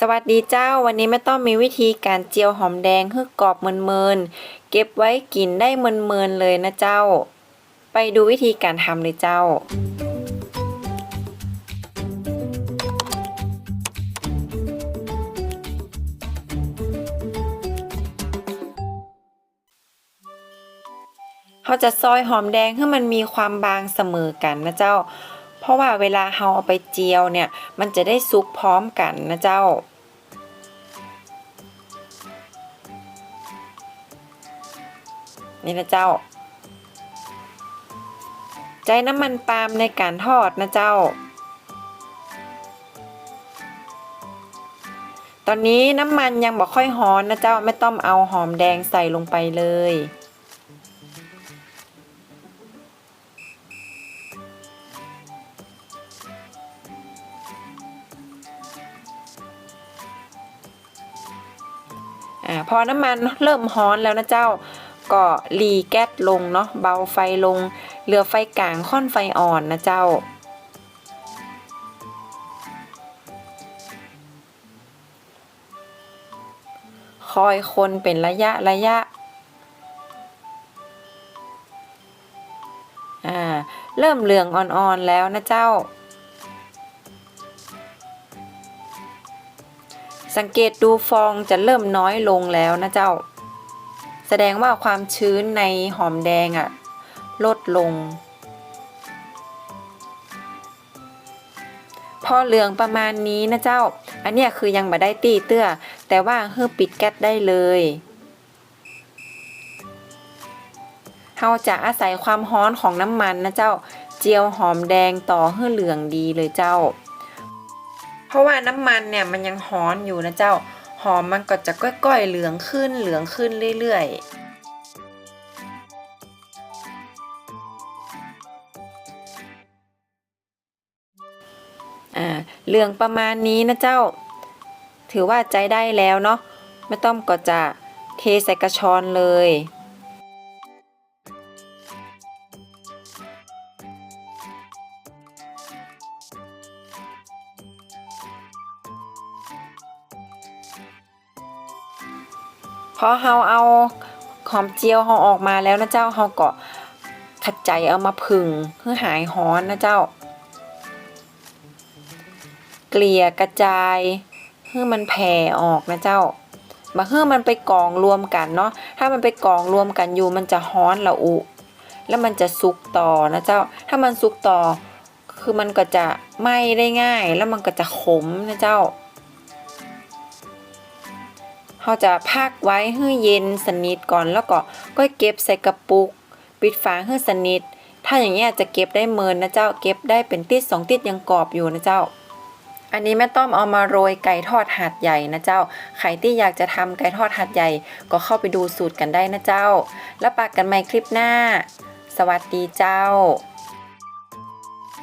สวัสดีเจ้าวันนี้ไม่ต้องมีวิธีการเจียวหอมแดงให้กรอบเมินๆเก็บไว้กินได้เมินๆเลยนะเจ้า ไปดูวิธีการทำเลยเจ้า เขาจะซอยหอมแดงให้มันมีความบางเสมอกันนะเจ้า เพราะว่าเวลาเราเอาไปเจียวเนี่ย มันจะได้ซุกพร้อมกันนะเจ้านี่นะเจ้า ใจน้ำมันปาล์มในการทอดนะเจ้า ตอนนี้น้ำมันยังบอกค่อยฮ้อนนะเจ้าไม่ต้องเอาหอมแดงใส่ลงไปเลย อ่าพอน้ำมันเริ่มฮ้อนแล้วนะเจ้า ก็รีแก๊สลงเนาะเบาไฟลงเหลือไฟกลางค่อนไฟอ่อนนะเจ้าคอยคนเป็นระยะระยะ อ่า เริ่มเหลืองอ่อนๆแล้วนะเจ้า สังเกตดูฟองจะเริ่มน้อยลงแล้วนะเจ้า แสดงว่าความชื้นในหอมแดงอะลดลง พอเหลืองประมาณนี้นะเจ้า อันเนี้ยคือยังบ่ได้ตีเตื้อ แต่ว่าเฮือปิดแก๊สได้เลยเราจะอาศัยความฮ้อนของน้ำมันนะเจ้า เจียวหอมแดงต่อเฮือเหลืองดีเลยเจ้า ราะว่าน้ำมันเนี่ยมันยังฮ้อนอยู่นะเจ้า หอมมันก็จะก้อยๆเหลืองขึ้นเหลืองขึ้นเรื่อยๆอ่าเหลืองประมาณนี้นะเจ้า ถือว่าใจได้แล้วเนาะไม่ต้องก็จะเทใส่กระชอนเลย พอเฮาเอาหอมเจียวเฮาออกมาแล้วนะเจ้าเฮาก็ขัดใจเอามาผึ่งเพื่อหายฮ้อนนะเจ้า เกลี่ยกระจายเพื่อมันแผ่ออกนะเจ้าบาเพื่อมันไปกองรวมกันเนาะถ้ามันไปกองรวมกันอยู่มันจะฮ้อนละอุ แล้วมันจะสุกต่อนะเจ้า ถ้ามันสุกต่อ คือมันก็จะไหม้ได้ง่าย แล้วมันก็จะขมนะเจ้า เราจะพักไว้ให้เย็นสนิทก่อนแล้วก็ก็เก็บใส่กระปุก ปิดฝาให้สนิท ถ้าอย่างเงี้ยจะเก็บได้เมินนะเจ้าเก็บได้เป็นติดสองติดยังกรอบอยู่นะเจ้า อันนี้แม่ต้อมเอามาโรยไก่ทอดหาดใหญ่นะเจ้าใครที่อยากจะทำไก่ทอดหาดใหญ่ ก็เข้าไปดูสูตรกันได้นะเจ้า แล้วปากกันใหม่คลิปหน้า สวัสดีเจ้า